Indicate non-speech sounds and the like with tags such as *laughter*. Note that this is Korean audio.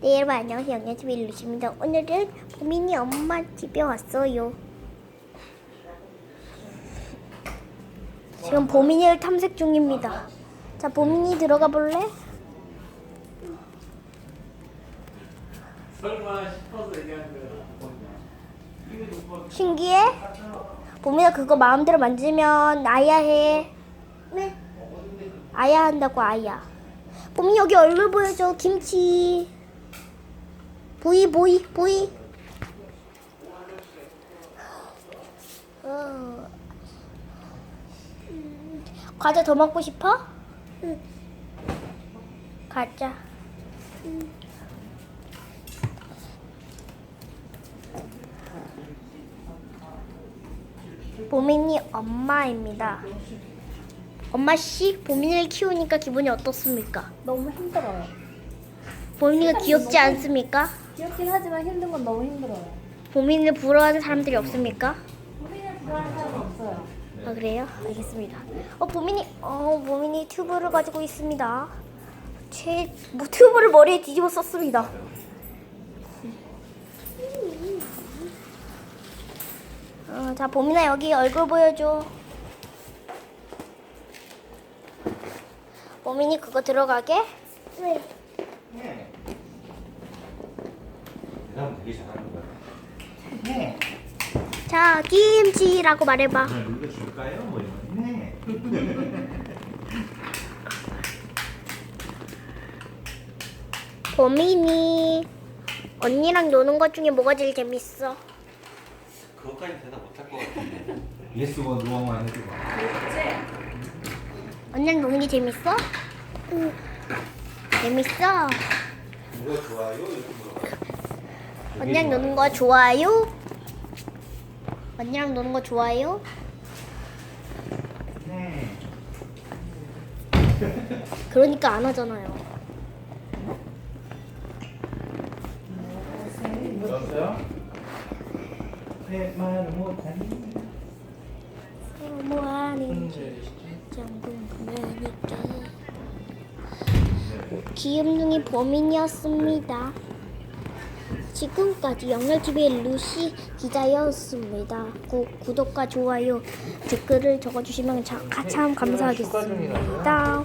네 여러분 안녕하세요. 영양TV 루시입니다. 오늘은 보민이 엄마 집에 왔어요. 지금 보민이를 탐색 중입니다. 자 보민이 들어가 볼래? 신기해? 보민아 그거 마음대로 만지면 아야 해. 네. 아야 한다고 아야 보민 여기 얼굴 보여줘 김치? 보이 보이 보이. 어. 음, 과자 더 먹고 싶어? 응. 가자. 보민이 엄마입니다 엄마씨 보민이를 키우니까 기분이 어떻습니까? 너무 힘들어요. 보민이가 귀엽지 않습니까? 귀엽긴 하지만 힘든 건 너무 힘들어요. 보민이를 부러워하는 사람들이 없습니까? 고민을 좋아하는 사람 없어요. 아 그래요? 알겠습니다. 어 보민이 어 보민이 튜브를 가지고 있습니다. 제 뭐 튜브를 머리에 뒤집어 썼습니다. 어, 자 보민아 여기 얼굴 보여줘. 보민이 그거 들어가게? 네. 대답은 되게 잘하는 거야. 네. 자 김치라고 말해봐. 그냥 이거 줄까요? 뭐 이런. 네. *laughs* 보민이 언니랑 노는 것 중에 뭐가 제일 재밌어? 그것까지 대답 못할 것 같은데. 예스 원 노원 만 해줘봐. 언니랑 노는 게 재밌어? 응. 재밌어? 뭐가 좋아요? 이렇게 물어봐. 언니랑 노는 거 좋아요? 언니랑 노는 거 좋아요? 네. 그러니까 안 하잖아요. 들었어요? 네, 말 못하니. 귀염둥이 범인이었습니다. 지금까지 영열TV의 루시 기자였습니다. 구, 구독과 좋아요, 댓글을 적어주시면 참, 참 감사하겠습니다.